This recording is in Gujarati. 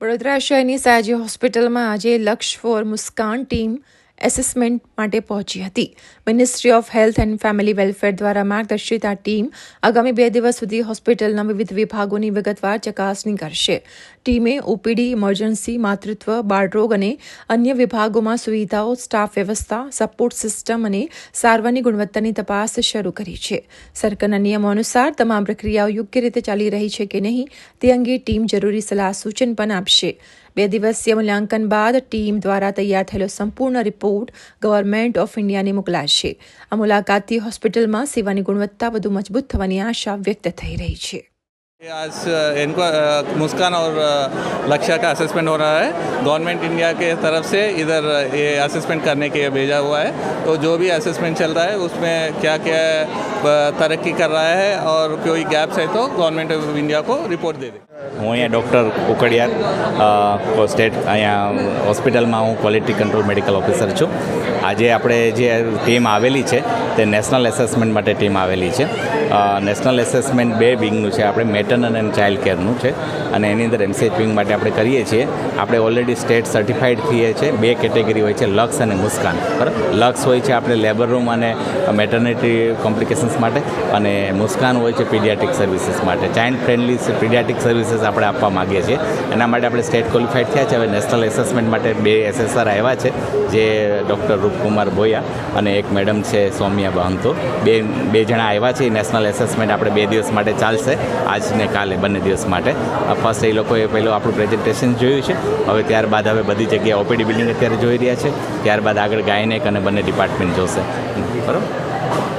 વડોદરા શહેરની સયાજી હોસ્પિટલમાં આજે લક્ષ ફોર મુસ્કાન ટીમ એસેસમેન્ટ માટે પહોંચી હતી. Ministry of health and family welfare દ્વારા માર્ગદર્શિત ટીમ આગામી બે દિવસ સુધી હોસ્પિટલના વિવિધ વિભાગોની વિગતવાર ચકાસણી કરશે. ટીમે ઓપીડી, ઇમરજન્સી, માતૃત્વ, બાળરોગ અને અન્ય વિભાગોમાં સુવિધાઓ, સ્ટાફ વ્યવસ્થા, સપોર્ટ સિસ્ટમ અને સારવારની ગુણવત્તાની તપાસ શરૂ કરી છે. સરકારના નિયમો અનુસાર તમામ પ્રક્રિયાઓ યોગ્ય રીતે ચાલી રહી છે કે નહીં તે અંગે ટીમ જરૂરી સલાહ સૂચન પણ આપશે. બે દિવસીય મૂલ્યાંકન બાદ ટીમ દ્વારા તૈયાર થયેલો સંપૂર્ણ રિપોર્ટ ગવર્મેન્ટ ઓફ ઇન્ડિયાને મોકલાશે આ મુલાકાતથી હોસ્પિટલમાં સેવાની ગુણવત્તા વધુ મજબૂત થવાની આશા વ્યક્ત થઈ રહી છે ये आज अ, इनको अ, मुस्कान और अ, लक्ष्य का असेसमेंट हो रहा है गवर्नमेंट इंडिया के तरफ से इधर अ, ये असेसमेंट करने के लिए भेजा हुआ है तो जो भी असेसमेंट चल रहा है उसमें क्या क्या अ, तरक्की कर रहा है और कोई गैप्स है तो गवर्नमेंट ऑफ इंडिया को रिपोर्ट दे दे હું અહીંયા ડૉક્ટર કુકડિયાર સ્ટેટ અહીંયા હોસ્પિટલમાં હું ક્વોલિટી કંટ્રોલ મેડિકલ ઓફિસર છું. આજે આપણે જે ટીમ આવેલી છે તે નેશનલ એસેસમેન્ટ માટે ટીમ આવેલી છે. નેશનલ એસેસમેન્ટ બે વિંગનું છે, આપણે મેટર્ન અને ચાઇલ્ડ કેરનું છે. અને એની અંદર એમસીએચ વિંગ માટે આપણે કરીએ છીએ. આપણે ઓલરેડી સ્ટેટ સર્ટિફાઈડ થઈએ છીએ બે કેટેગરી હોય છે લક્સ અને મુસ્કાન. બરાબર? લક્સ હોય છે આપણે લેબર રૂમ અને મેટર્નિટી કોમ્પ્લિકેશન્સ માટે અને મુસ્કાન હોય છે પીડિયાટિક સર્વિસીસ માટે. ચાઇલ્ડ ફ્રેન્ડલી પીડિયાટિક સર્વિસીસ આપણે આપવા માગીએ છીએ. એના માટે આપણે સ્ટેટ ક્વોલિફાઈડ થયા છે. હવે નેશનલ એસેસમેન્ટ માટે બે એસેસર આવ્યા છે, જે ડૉક્ટર રૂપકુમાર ભોયા અને એક મેડમ છે સૌમ્યા બહંતો. બે બે જણા આવ્યા છે. નેશનલ એસેસમેન્ટ આપણે બે દિવસ માટે ચાલશે. આજ ને કાલે બંને દિવસ માટે. ફર્સ્ટ એ લોકોએ પહેલું આપણું પ્રેઝન્ટેશન જોયું છે. હવે ત્યારબાદ હવે બધી જગ્યાએ ઓપીડી બિલ્ડિંગ અત્યારે જોઈ રહ્યા છે. ત્યારબાદ આગળ ગાયનેક અને બંને ડિપાર્ટમેન્ટ જોશે. બરાબર?